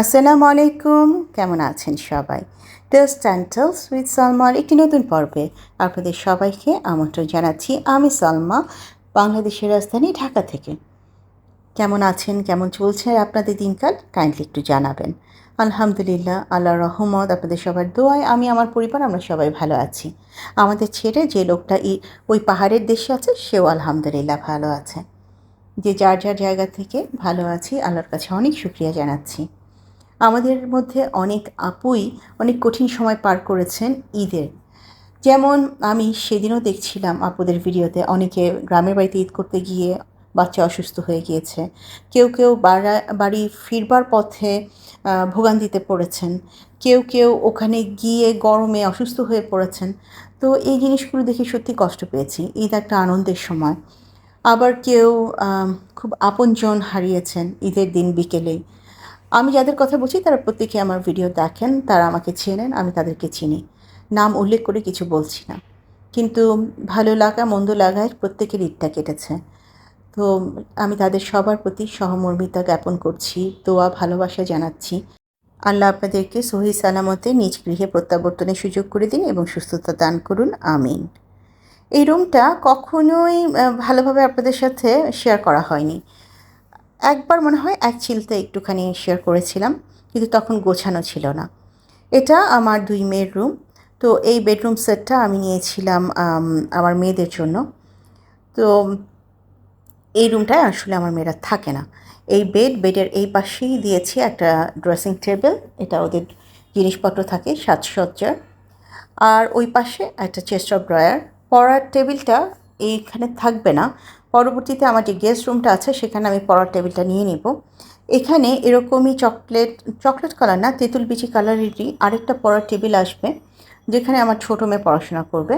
আসসালামু আলাইকুম। কেমন আছেন সবাই? টেস্ট অ্যান্ড টেলস উইথ সালমার একটি নতুন পর্বে আপনাদের সবাইকে আমন্ত্রণ জানাচ্ছি। আমি সালমা, বাংলাদেশের রাজধানী ঢাকা থেকে। কেমন আছেন? কেমন চলছে আপনাদের দিনকাল? কাইন্ডলি একটু জানাবেন। আলহামদুলিল্লাহ, আল্লাহ রহমত, আপনাদের সবার দোয়ায় আমি, আমার পরিবার, আমরা সবাই ভালো আছি। আমাদের ছেড়ে যে লোকটা ওই পাহাড়ের দেশে আছে, সেও আলহামদুলিল্লাহ ভালো আছে। যে যার যার জায়গা থেকে ভালো আছি, আল্লাহর কাছে অনেক শুক্রিয়া জানাচ্ছি। আমাদের মধ্যে অনেক আপুই অনেক কঠিন সময় পার করেছেন ঈদের। যেমন আমি সেদিনও দেখছিলাম আপুদের ভিডিওতে অনেকে গ্রামের বাড়িতে ঈদ করতে গিয়ে বাচ্চা অসুস্থ হয়ে গিয়েছে। কেউ কেউ বাড়া বাড়ি ফিরবার পথে ভোগান্তিতে পড়েছেন। কেউ কেউ ওখানে গিয়ে গরমে অসুস্থ হয়ে পড়েছেন। তো এই জিনিসগুলো দেখে সত্যি কষ্ট পেয়েছি। ঈদ একটা আনন্দের সময়। আবার কেউ খুব আপনজন হারিয়েছেন ঈদের দিন বিকেলেই। আমি যাদের কথা বলছি, তারা প্রত্যেকে আমার ভিডিও দেখেন, তারা আমাকে চেনেন, আমি তাদেরকে চিনি। নাম উল্লেখ করে কিছু বলছি না। কিন্তু ভালো লাগা, মন্দ লাগায় প্রত্যেকের ঈদটা কেটেছে। তো আমি তাদের সবার প্রতি সহমর্মিতা জ্ঞাপন করছি, দোয়া, ভালোবাসা জানাচ্ছি। আল্লাহ আপনাদেরকে সহি সালামতে নিজ গৃহে প্রত্যাবর্তনের সুযোগ করে দিন এবং সুস্থতা দান করুন। আমিন। এই রুমটা কখনোই ভালোভাবে আপনাদের সাথে শেয়ার করা হয়নি। একবার মনে হয় এক চিলতে একটুখানি শেয়ার করেছিলাম, কিন্তু তখন গোছানো ছিল না। এটা আমার দুই মেয়ের রুম তো এই বেডরুম সেটটা আমি নিয়েছিলাম আমার মেয়েদের জন্য। তো এই রুমটায় আসলে আমার মেয়েরা থাকে না। এই বেড বেডের এই পাশেই দিয়েছি একটা ড্রেসিং টেবিল এটা ওদের জিনিসপত্র থাকে, সাজসজ্জার। আর ওই পাশে একটা চেস্ট অফ ড্রয়ার পড়ার টেবিলটা এইখানে থাকবে না। পরবর্তীতে আমার যে গেস্ট রুমটা আছে, সেখানে আমি পড়ার টেবিলটা নিয়ে নেব। এখানে এরকমই চকলেট চকলেট কালার না, তেঁতুল বিচি কালারেরই আরেকটা পড়ার টেবিল আসবে, যেখানে আমার ছোটো মেয়ে পড়াশোনা করবে।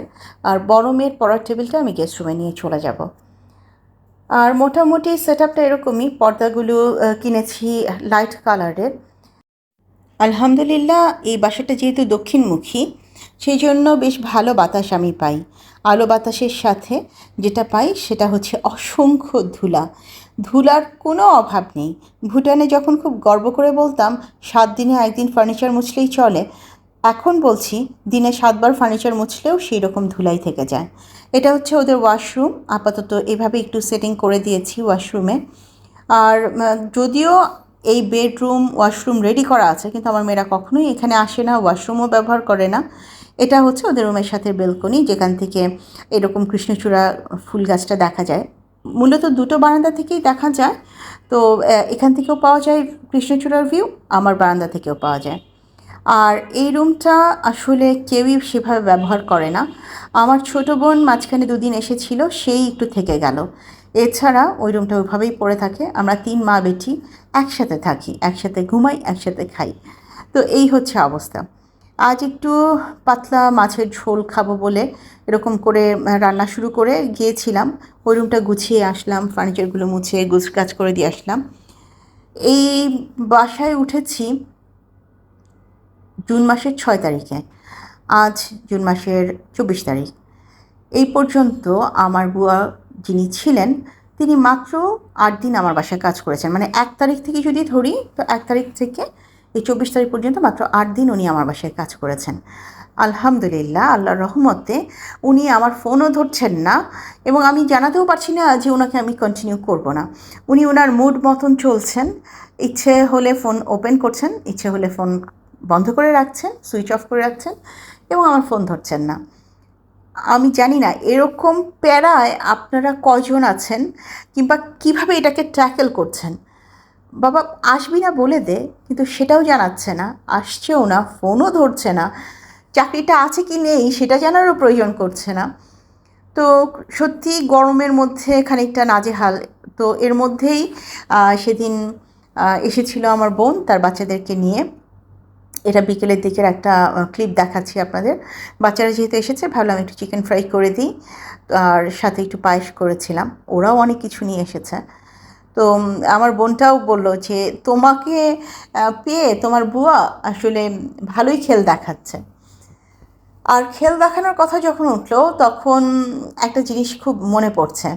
আর বড় মেয়ের পড়ার টেবিলটা আমি গেস্ট রুমে নিয়ে চলে যাব। আর মোটামুটি সেট আপটা এরকমই, পর্দাগুলো কিনেছি লাইট কালারের আলহামদুলিল্লাহ, এই বাসাটা যেহেতু দক্ষিণমুখী সেই জন্য বেশ ভালো বাতাস আমি পাই। আলো বাতাসের সাথে যেটা পাই সেটা হচ্ছে অসংখ্য ধুলা। ধুলার কোনো অভাব নেই। ভুটানে যখন খুব গর্ব করে বলতাম, সাত দিনে একদিন ফার্নিচার মুছলেই চলে, এখন বলছি দিনে সাতবার ফার্নিচার মুছলেও সেই রকম ধুলাই থেকে যায়। এটা হচ্ছে ওদের ওয়াশরুম আপাতত এভাবে একটু সেটিং করে দিয়েছি ওয়াশরুমে আর যদিও এই বেডরুম ওয়াশরুম রেডি করা আছে, কিন্তু আমার মেয়েরা কখনোই এখানে আসে না, ওয়াশরুমও ব্যবহার করে না। এটা হচ্ছে ওদের রুমের সাথে বেলকনি যেখান থেকে এরকম কৃষ্ণচূড়া ফুল গাছটা দেখা যায়। মূলত দুটো বারান্দা থেকেই দেখা যায়, তো এখান থেকেও পাওয়া যায় কৃষ্ণচূড়ার ভিউ আমার বারান্দা থেকেও পাওয়া যায়। আর এই রুমটা আসলে কেউই সেভাবে ব্যবহার করে না। আমার ছোট বোন মাঝখানে দুদিন এসেছিল, সেই একটু থেকে গেল। এছাড়া ওই রুমটা ওইভাবেই পড়ে থাকে। আমরা তিন মা বেটি একসাথে থাকি, একসাথে ঘুমাই, একসাথে খাই। তো এই হচ্ছে অবস্থা। আজ একটু পাতলা মাছের ঝোল খাব বলে এরকম করে রান্না শুরু করে গিয়েছিলাম। ওই রুমটা গুছিয়ে আসলাম, ফার্নিচারগুলো মুছে গুছ কাজ করে দিয়ে আসলাম। এই বাসায় উঠেছি জুন মাসের ছয় তারিখে। আজ জুন মাসের চব্বিশ তারিখ। এই পর্যন্ত আমার বুয়া যিনি ছিলেন, তিনি মাত্র আট দিন আমার বাসায় কাজ করেছেন। মানে এক তারিখ থেকে যদি ধরি, তো এক তারিখ থেকে এই চব্বিশ তারিখ পর্যন্ত মাত্র আট দিন উনি আমার বাসায় কাজ করেছেন। আলহামদুলিল্লাহ, আল্লাহর রহমতে উনি আমার ফোনও ধরছেন না এবং আমি জানাতেও পারছি না যে ওনাকে আমি কন্টিনিউ করব না। উনি ওনার মুড মতন চলছেন, ইচ্ছে হলে ফোন ওপেন করছেন, ইচ্ছে হলে ফোন বন্ধ করে রাখছেন সুইচ অফ করে রাখছেন এবং আমার ফোন ধরছেন না। আমি জানি না, এরকম প্যারায় আপনারা কজন আছেন কিংবা কীভাবে এটাকে ট্যাকেল করছেন? বাবা, আসবি না বলে দে, কিন্তু সেটাও জানাচ্ছে না, আসছেও না, ফোনও ধরছে না, চাকরিটা আছে কি নেই সেটা জানারও প্রয়োজন করছে না। তো সত্যি গরমের মধ্যে খানিকটা নাজেহাল, তো এর মধ্যেই সেদিন এসেছিল আমার বোন তার বাচ্চাদেরকে নিয়ে। এটা বিকেলের দিকের একটা ক্লিপ দেখাচ্ছি আপনাদের। বাচ্চারা যেহেতু এসেছে ভাবলাম একটু চিকেন ফ্রাই করে দিই। আর সাথে একটু পায়েস করেছিলাম। ওরাও অনেক কিছু নিয়ে এসেছে। তো আমার বোনটাও বলল যে তোমাকে পেয়ে তোমার বুয়া আসলে ভালোই খেল দেখাচ্ছে। আর খেল দেখানোর কথা যখন উঠল তখন একটা জিনিস খুব মনে পড়ছে।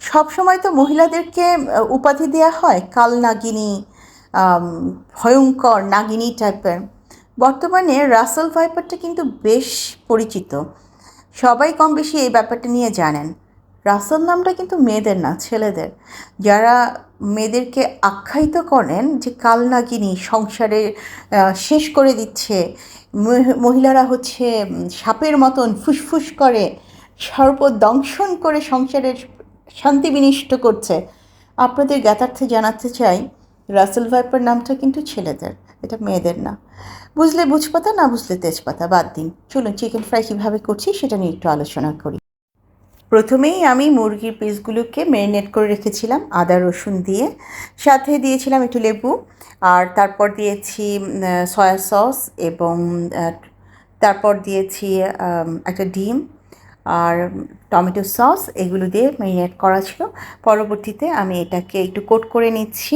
সব সময় তো মহিলাদেরকে উপাধি দেওয়া হয় কাল নাগিনী আম, ভয়ঙ্কর নাগিনী টাইপের বর্তমানে রাসেল ভাইপারটা কিন্তু বেশ পরিচিত। সবাই কম বেশি এই ব্যাপারটা নিয়ে জানেন। রাসেল নামটা কিন্তু মেয়েদের না, ছেলেদের। যারা মেয়েদেরকে আখ্যায়িত করেন যে কালনাগিনী সংসারে শেষ করে দিচ্ছে মহিলারা হচ্ছে সাপের মতন ফুসফুস করে, সর্বদংশন করে সংসারের শান্তি বিনিষ্ট করছে। আপনাদের জ্ঞাতার্থে জানাতে চাই রাসেল ভাইপার নামটা কিন্তু ছেলেদের, এটা মেয়েদের না। বুঝলে বুঝপাতা, না বুঝলে তেজপাতা, বাদ দিন। চলুন চিকেন ফ্রাই কীভাবে করছি সেটা নিয়ে একটু আলোচনা করি। প্রথমেই আমি মুরগির পিসগুলোকে ম্যারিনেট করে রেখেছিলাম, আদা, রসুন দিয়ে। সাথে দিয়েছিলাম একটু লেবু, আর তারপর দিয়েছি সয়া সস এবং তারপর দিয়েছি একটা ডিম। আর টমেটো সস এগুলো দিয়ে ম্যারিনেট করা ছিল। পরবর্তীতে আমি এটাকে একটু কোট করে নিচ্ছি।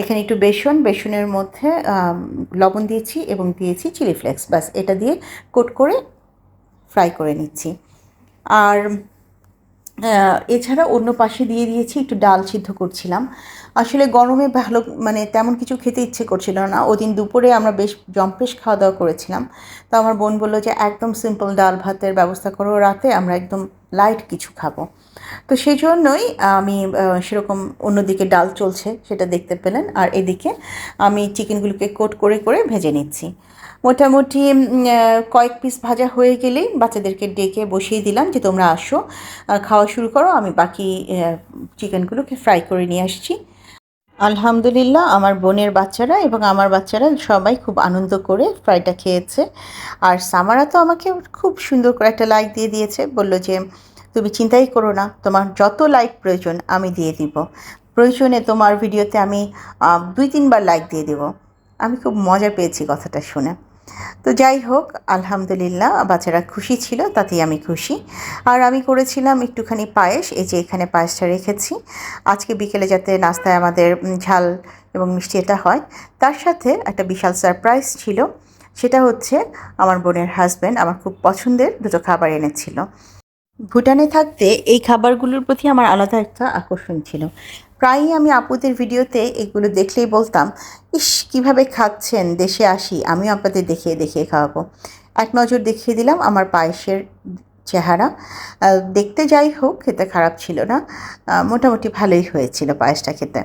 এখানে একটু বেসন, বেসনের মধ্যে লবণ দিয়েছি এবং দিয়েছি চিলি ফ্লেক্স বাস এটা দিয়ে কোট করে ফ্রাই করে নিচ্ছি। আর এছাড়া অন্য পাশে দিয়ে দিয়েছি একটু ডাল সিদ্ধ করছিলাম। আসলে গরমে ভালো মানে তেমন কিছু খেতে ইচ্ছে করছিল না। ওদিন দুপুরে আমরা বেশ জম্পেশ খাওয়া দাওয়া করেছিলাম। তো আমার বোন বলল যে, একদম সিম্পল ডাল ভাতের ব্যবস্থা করো রাতে, আমরা একদম লাইট কিছু খাব। তো সেই জন্যই আমি সেরকম অন্যদিকে ডাল চলছে, সেটা দেখতে পেলেন। আর এদিকে আমি চিকেনগুলোকে কোট করে করে ভেজে নিচ্ছি। মোটামুটি কয়েক পিস ভাজা হয়ে গেলেই বাচ্চাদেরকে ডেকে বসিয়ে দিলাম যে তোমরা আসো খাওয়া শুরু করো, আমি বাকি চিকেনগুলোকে ফ্রাই করে নিয়ে আসছি। আলহামদুলিল্লাহ, আমার বোনের বাচ্চারা এবং আমার বাচ্চারা সবাই খুব আনন্দ করে ফ্রাইটা খেয়েছে। আর সামারা তো আমাকে খুব সুন্দর করে একটা লাইক দিয়ে দিয়েছে, বলল যে, তুমি চিন্তাই করো না, তোমার যত লাইক প্রয়োজন আমি দিয়ে দিব। প্রয়োজনে তোমার ভিডিওতে আমি দুই তিনবার লাইক দিয়ে দেব। আমি খুব মজা পেয়েছি কথাটা শুনে। তো যাই হোক, আলহামদুলিল্লাহ, বাচ্চারা খুশি ছিল, তাতেই আমি খুশি। আর আমি করেছিলাম একটুখানি পায়েস, এই যে এখানে পায়েসটা রেখেছি। আজকে বিকেলে যাতে নাস্তায় আমাদের ঝাল এবং মিষ্টি এটা হয়। তার সাথে একটা বিশাল সারপ্রাইজ ছিল, সেটা হচ্ছে আমার বোনের হাজব্যান্ড আমার খুব পছন্দের দুটো খাবার এনেছিল। ভুটানে থাকতে এই খাবারগুলোর প্রতি আমার আলাদা একটা আকর্ষণ ছিল। প্রায়ই আমি আপুদের ভিডিওতে এগুলো দেখলেই বলতাম, ইস, কীভাবে খাচ্ছেন? দেশে আসি, আমিও আপনাদের দেখিয়ে দেখিয়ে খাওয়াবো। এক নজর দেখিয়ে দিলাম আমার পায়েসের চেহারা। দেখতে যাই হোক, খেতে খারাপ ছিল না। মোটামুটি ভালোই হয়েছিল পায়েসটা খেতে।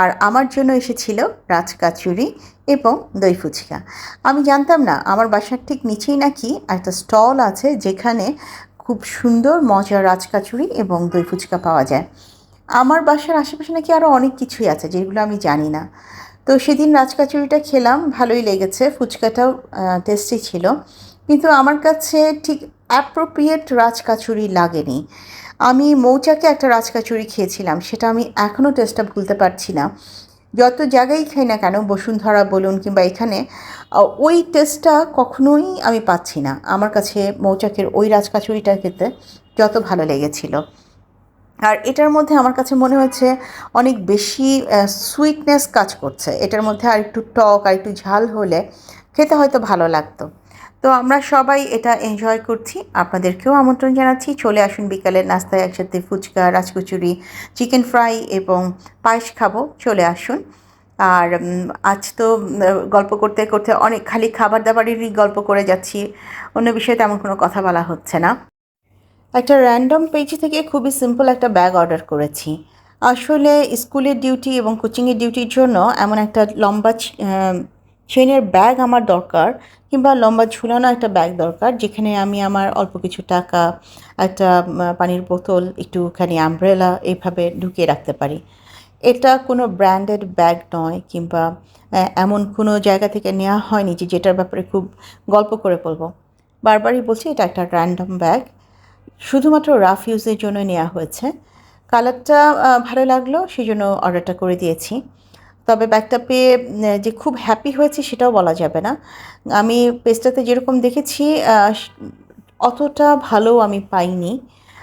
আর আমার জন্য এসেছিল রাজকাচুরি এবং দই ফুচকা। আমি জানতাম না, আমার বাসার ঠিক নিচেই নাকি একটা স্টল আছে, যেখানে খুব সুন্দর মজার রাজকাচুরি এবং দই ফুচকা পাওয়া যায়। আমার বাসার আশেপাশে নাকি আরও অনেক কিছুই আছে যেগুলো আমি জানি না। তো সেদিন রাজকাচুরিটা খেলাম, ভালোই লেগেছে, ফুচকাটাও টেস্টি ছিল। কিন্তু আমার কাছে ঠিক অ্যাপ্রোপ্রিয়েট রাজকাচুরি লাগেনি। আমি মৌচাকে একটা রাজকাচুরি খেয়েছিলাম, সেটা আমি এখনও টেস্টটা ভুলতে পারছি না। যত জায়গায় খাই না কেন, বসুন্ধরা বলুন কিংবা এখানে ওই টেস্টটা কখনোই আমি পাচ্ছি না। আমার কাছে মৌচাকের ওই রাজকাচুরিটা খেতে যত ভালো লেগেছিল। আর এটার মধ্যে আমার কাছে মনে হয়েছে অনেক বেশি সুইটনেস কাজ করছে। এটার মধ্যে আর একটু টক, আর একটু ঝাল হলে খেতে হয়তো ভালো লাগতো। তো আমরা সবাই এটা এনজয় করছি। আপনাদেরকেও আমন্ত্রণ জানাচ্ছি। চলে আসুন বিকালের নাস্তায় একসাথে ফুচকা, রাজকুচুরি চিকেন ফ্রাই এবং পায়েস খাব। চলে আসুন। আর আজ তো গল্প করতে করতে অনেক খালি খাবার দাবারেরই গল্প করে যাচ্ছি। অন্য বিষয়ে তেমন কোনো কথা বলা হচ্ছে না। একটা র্যান্ডম পেজ থেকে খুবই সিম্পল একটা ব্যাগ অর্ডার করেছি। আসলে স্কুলের ডিউটি এবং কোচিংয়ের ডিউটির জন্য এমন একটা লম্বা চেনের ব্যাগ আমার দরকার কিংবা লম্বা ঝুলানো একটা ব্যাগ দরকার যেখানে আমি আমার অল্প কিছু টাকা, একটা পানির বোতল, একটুখানি আমব্রেলা এইভাবে ঢুকিয়ে রাখতে পারি। এটা কোনো ব্র্যান্ডেড ব্যাগ নয় কিংবা এমন কোনো জায়গা থেকে নেওয়া হয়নি যে যেটার ব্যাপারে খুব গল্প করে বলব। বারবারই বলছি এটা একটা র্যান্ডম ব্যাগ শুধুমাত্র রাফ ইউজের জন্য নেওয়া হয়েছে। কালারটা ভালো লাগল সেই জন্য অর্ডারটা করে দিয়েছি। তবে ব্যাগটা পেয়ে যে খুব হ্যাপি হয়েছে সেটাও বলা যাবে না। আমি পেজটাতে যেরকম দেখেছি অতটা ভালো আমি পাইনি।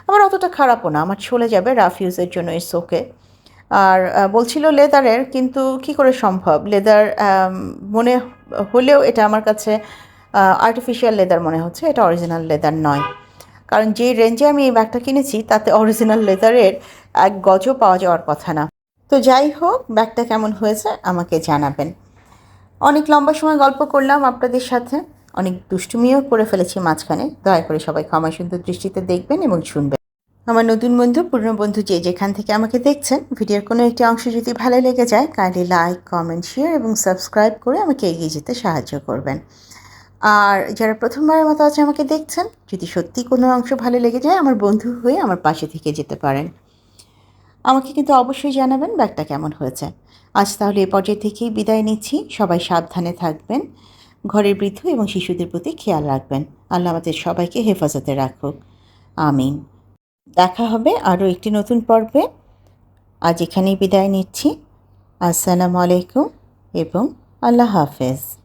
আবার অতটা খারাপও না, আমার চলে যাবে রাফ ইউজের জন্য ইটস ওকে আর বলছিল লেদারের কিন্তু কি করে সম্ভব? লেদার মনে, হলেও এটা আমার কাছে আর্টিফিশিয়াল লেদার মনে হচ্ছে, এটা অরিজিনাল লেদার নয়। কারণ যে রেঞ্জে আমি এই ব্যাগটা কিনেছি, তাতে অরিজিনাল লেদারের এক গজও পাওয়া যাওয়ার কথা না। তো যাই হোক ব্যাগটা কেমন হয়েছে আমাকে জানাবেন। অনেক লম্বা সময় গল্প করলাম আপনাদের সাথে। অনেক দুষ্টুমিও করে ফেলেছি মাঝখানে। দয়া করে সবাই ক্ষমা সুন্দর দৃষ্টিতে দেখবেন এবং শুনবেন। আমার নতুন বন্ধু, পুরনো বন্ধু যে যেখান থেকে আমাকে দেখছেন, ভিডিওর কোনো একটি অংশ যদি ভালো লেগে যায় কাইন্ডলি লাইক কমেন্ট শেয়ার এবং সাবস্ক্রাইব করে আমাকে এগিয়ে যেতে সাহায্য করবেন। আর যারা প্রথমবারের মতো আছে আমাকে দেখছেন, যদি সত্যি কোনো অংশ ভালো লেগে যায়, আমার বন্ধু হয়ে আমার পাশে থেকে যেতে পারেন। আমাকে কিন্তু অবশ্যই জানাবেন ব্যাগটা কেমন হয়েছে। আজ তাহলে এ পর্যায়ে থেকেই বিদায় নিচ্ছি। সবাই সাবধানে থাকবেন। ঘরের বৃদ্ধ এবং শিশুদের প্রতি খেয়াল রাখবেন। আল্লাহ আমাদের সবাইকে হেফাজতে রাখুক। আমিন। দেখা হবে আরও একটি নতুন পর্বে। আজ এখানেই বিদায় নিচ্ছি। আসসালামু আলাইকুম এবং আল্লাহ হাফেজ।